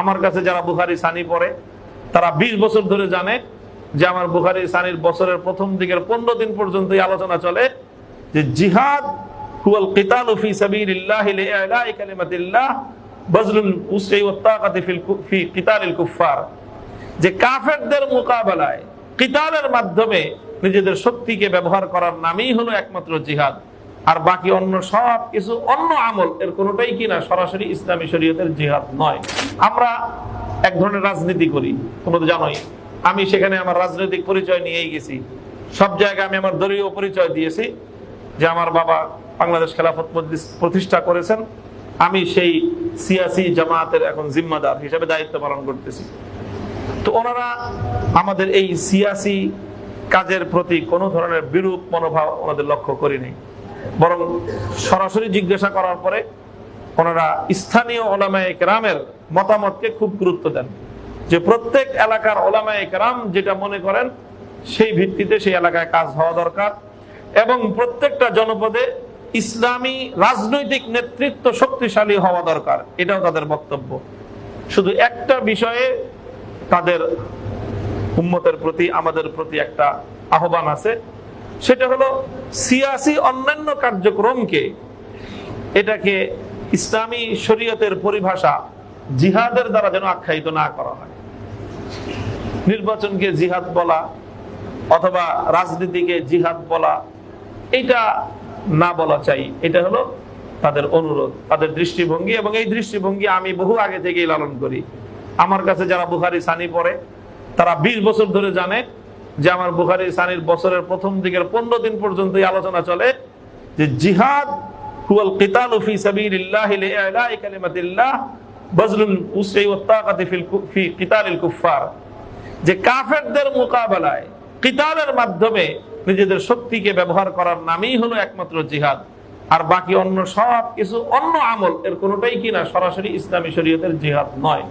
আমার কাছে যারা বুখারি, সানি পড়ে, তারা ২০ বছর ধরে জানে যে আমার বুখারি, সানির বছরের প্রথম দিকের পনেরো দিন পর্যন্ত আলোচনা চলে যে জিহাদ ফিল যে মোকাবেলায় মাধ্যমে নিজেদের শক্তিকে ব্যবহার করার নামই হলো একমাত্র জিহাদ। আর বাকি অন্য সব কিছু অন্য আমল, এর কোনোটাই কিনা সরাসরি ইসলামী শরীয়তের জিহাদ নয়। আমরা এক ধরনের রাজনীতি করি, তোমরা জানোই। আমি সেখানে আমার রাজনৈতিক পরিচয় নিয়েই গেছি। সব জায়গায় আমি আমার দলীয় পরিচয় দিয়েছি যে আমার বাবা বাংলাদেশ খেলাফত প্রতিষ্ঠা করেছেন। আমি সেই সিয়াসি জামাতের এখন জিম্মাদার হিসেবে দায়িত্ব পালন করতেছি। তো ওনারা আমাদের এই সিয়াসি কাজের প্রতি কোনো ধরনের বিরূপ মনোভাব ওনাদের লক্ষ্য করিনি। বরং সরাসরি জিজ্ঞাসা করার পরে ওনারা স্থানীয় ওলামায়ে কেরামের মতামতকে খুব গুরুত্ব দেন। যে প্রত্যেক এলাকার ওলামায়ে কেরাম যেটা মনে করেন, সেই ভিত্তিতে সেই এলাকায় কাজ হওয়া দরকার এবং প্রত্যেকটা জনপদে ইসলামী রাজনৈতিক নেতৃত্ব শক্তিশালী হওয়া দরকার, এটাও তাদের বক্তব্য। শুধু একটা বিষয়ে তাদের উম্মতের প্রতি, আমাদের প্রতি একটা আহ্বান আছে সেটা হলো সিয়াসি অন্যান্য কার্যক্রমকে এটাকে ইসলামী শরীয়তের পরিভাষা জিহাদের দ্বারা যেন আখ্যায়িত না করা হয়। নির্বাচনকে জিহাদ বলা অথবা রাজনীতিকে জিহাদ বলা, এটা না বলা চাই। এটা হলো তাদের অনুরোধ, তাদের দৃষ্টিভঙ্গি এবং এই দৃষ্টিভঙ্গি আমি বহু আগে থেকেই লালন করি। আমার কাছে যারা বুখারি সানি পড়ে, তারা ২০ বছর ধরে জানে যে আমার বুখারি সানির বছরের প্রথম দিকের পনেরো দিন পর্যন্ত আলোচনা চলে, যে জিহাদ মোকাবেলায় মাধ্যমে নিজেদের শক্তিকে ব্যবহার করার নামই হলো একমাত্র জিহাদ। আর বাকি অন্য সব কিছু অন্য আমল, এর কোনোটাই কিনা সরাসরি ইসলামী শরীয়তের জিহাদ নয়।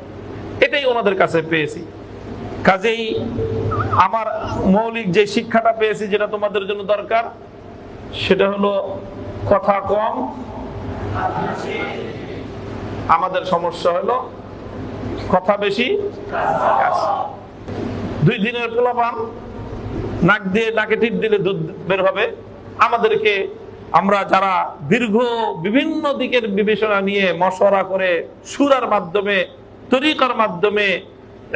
এটাই ওনাদের কাছে পেয়েছি। কাজেই আমার মৌলিক যে শিক্ষাটা পেয়েছি যেটা তোমাদের জন্য দরকার, সেটা হলো কথা কম। আমাদের সমস্যা হলো কথা বেশি। দুই দিনের পোলাপান, নাক দিয়ে নাকে টিপ দিলে দুধ বের হবে। আমাদেরকে আমরা যারা দীর্ঘ বিভিন্ন দিকের বিবেচনা নিয়ে মশওয়ারা করে সুরার মাধ্যমে, তরিকার মাধ্যমে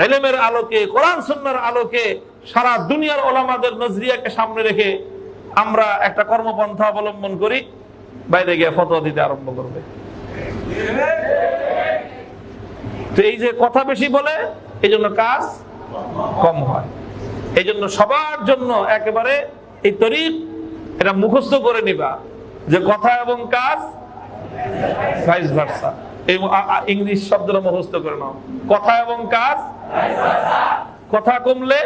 এলেমের আলোকে, কোরআন সুন্নার আলোকে সারা দুনিয়ার ওলামাদের নজরিয়াকে সামনে রেখে আমরা একটা কর্মপন্থা অবলম্বন করি, বাইরে গিয়ে ফতোয়া দিতে আরম্ভ করবে। এই যে কথা বেশি বলে, এই জন্য কাজ কম হয়। এই জন্য সবার জন্য একেবারে এই তরিক, এটা মুখস্থ করে নিবা যে কথা এবং কাজ ইংলিশ শব্দটা মুখস্থ করে নাও। কথা এবং কাজ কথা কমলে,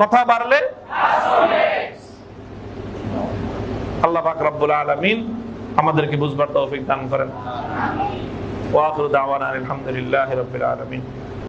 কথা বাড়লে, আল্লাহ বাকরাবুল আলামিন আমাদেরকে বুঝবার তৌফিক দান করেন। আলহামদুলিল্লাহি রাব্বিল আলামিন।